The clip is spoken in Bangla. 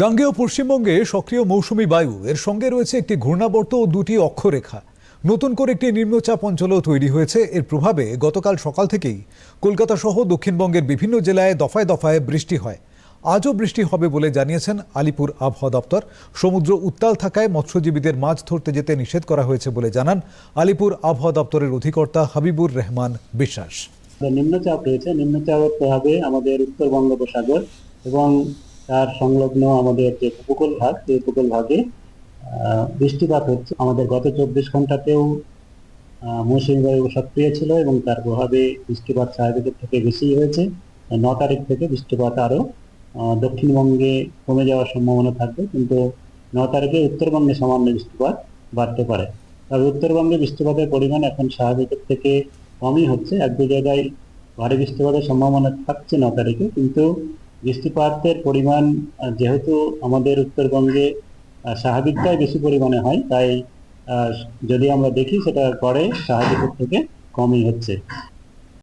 গাঙ্গেয় পশ্চিমবঙ্গে সক্রিয় মৌসুমী বায়ু। এর সঙ্গে রয়েছে একটি ঘূর্ণাবর্ত ও দুটি অক্ষরেখা। নতুন করে একটি নিম্নচাপ অঞ্চলও তৈরি হয়েছে। এর প্রভাবে গতকাল সকাল থেকেই কলকাতা সহ দক্ষিণবঙ্গের বিভিন্ন জেলায় দফায় দফায় বৃষ্টি হয়। আজও বৃষ্টি হবে বলে জানিয়েছেন আলিপুর আবহাওয়া দপ্তর। সমুদ্র উত্তাল থাকায় মৎস্যজীবীদের মাছ ধরতে যেতে নিষেধ করা হয়েছে বলে জানান আলিপুর আবহাওয়া দপ্তরের অধিকর্তা হাবিবুর রহমান বিশ্বাস। নিম্নচাপ রয়েছে। নিম্নচাপের প্রভাবে আমাদের উত্তর বঙ্গোপসাগর এবং তার সংলগ্ন আমাদের যে উপকূল ভাগ সেই উপকূল ভাগে বৃষ্টিপাত হচ্ছে। আমাদের গত চব্বিশ ঘন্টাতেও আহ, মৌসুমী বায়ু সক্রিয় ছিল এবং তার প্রভাবে বৃষ্টিপাত স্বাভাবিকের থেকে বেশি হয়েছে। ন তারিখ থেকে বৃষ্টিপাত আরও দক্ষিণবঙ্গে কমে যাওয়ার সম্ভাবনা থাকবে কিন্তু ন তারিখে উত্তরবঙ্গে সামান্য বৃষ্টিপাত বাড়তে পারে। তবে উত্তরবঙ্গে বৃষ্টিপাতের পরিমাণ এখন স্বাভাবিকের থেকে কমই হচ্ছে। এক দু জায়গায় ভারী বৃষ্টিপাতের সম্ভাবনা থাকছে ন তারিখে কিন্তু বৃষ্টিপাতের পরিমাণ যেহেতু আমাদের উত্তরবঙ্গে স্বাভাবিকটাই বেশি পরিমাণে হয়, তাই যদি আমরা দেখি সেটা পরে স্বাভাবিকের থেকে কমই হচ্ছে।